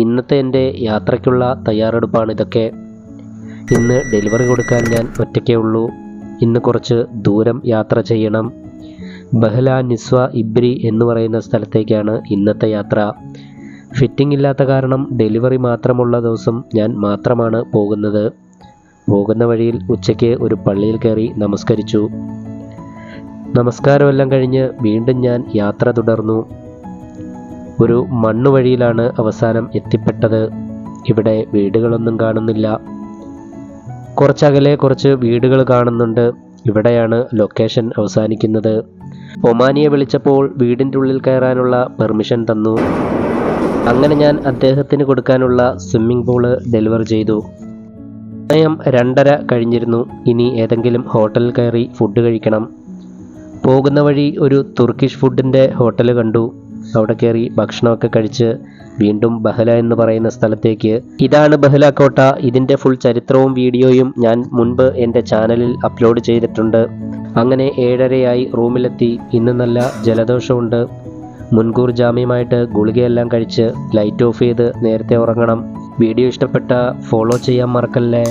ഇന്നത്തെ എന്റെ യാത്രയ്ക്കുള്ള തയ്യാറെടുപ്പാണ് ഇതൊക്കെ. ഇന്ന് ഡെലിവറി കൊടുക്കാൻ ഞാൻ ഒറ്റയ്ക്കേ ഉള്ളൂ. ഇന്ന് കുറച്ച് ദൂരം യാത്ര ചെയ്യണം. ബഹ്ല നിസ്വ ഇബ്രി എന്ന് പറയുന്ന സ്ഥലത്തേക്കാണ് ഇന്നത്തെ യാത്ര. ഫിറ്റിംഗ് ഇല്ലാത്ത കാരണം ഡെലിവറി മാത്രമുള്ള ദിവസം ഞാൻ മാത്രമാണ് പോകുന്നത്. പോകുന്ന വഴിയിൽ ഉച്ചയ്ക്ക് ഒരു പള്ളിയിൽ കയറി നമസ്കരിച്ചു. നമസ്കാരമെല്ലാം കഴിഞ്ഞ് വീണ്ടും ഞാൻ യാത്ര തുടർന്നു. ഒരു മണ്ണു വഴിയിലാണ് അവസാനം എത്തിപ്പെട്ടത്. ഇവിടെ വീടുകളൊന്നും കാണുന്നില്ല. കുറച്ചകലെ കുറച്ച് വീടുകൾ കാണുന്നുണ്ട്. ഇവിടെയാണ് ലൊക്കേഷൻ അവസാനിക്കുന്നത്. ഒമാനിയെ വിളിച്ചപ്പോൾ വീടിന്റെ ഉള്ളിൽ കയറാനുള്ള പെർമിഷൻ തന്നു. അങ്ങനെ ഞാൻ അദ്ദേഹത്തിന് കൊടുക്കാനുള്ള സ്വിമ്മിംഗ് പൂൾ ഡെലിവർ ചെയ്തു. സമയം രണ്ടര കഴിഞ്ഞിരുന്നു. ഇനി ഏതെങ്കിലും ഹോട്ടലിൽ കയറി ഫുഡ് കഴിക്കണം. പോകുന്ന വഴി ഒരു തുർക്കിഷ് ഫുഡിന്റെ ഹോട്ടൽ കണ്ടു. അവിടെ കയറി ഭക്ഷണമൊക്കെ കഴിച്ച് വീണ്ടും ബഹല എന്ന് പറയുന്ന സ്ഥലത്തേക്ക്. ഇതാണ് ബഹല കോട്ട. ഇതിന്റെ ഫുൾ ചരിത്രവും വീഡിയോയും ഞാൻ മുൻപ് എന്റെ ചാനലിൽ അപ്ലോഡ് ചെയ്തിട്ടുണ്ട്. അങ്ങനെ ഏഴരയായി റൂമിലെത്തി. ഇന്ന് നല്ല ജലദോഷമുണ്ട്. മുൻകൂർ ജാമ്യമായിട്ട് ഗുളികയെല്ലാം കഴിച്ച് ലൈറ്റ് ഓഫ് ചെയ്ത് നേരത്തെ ഉറങ്ങണം. വീഡിയോ ഇഷ്ടപ്പെട്ട ഫോളോ ചെയ്യാൻ മറക്കല്ലേ?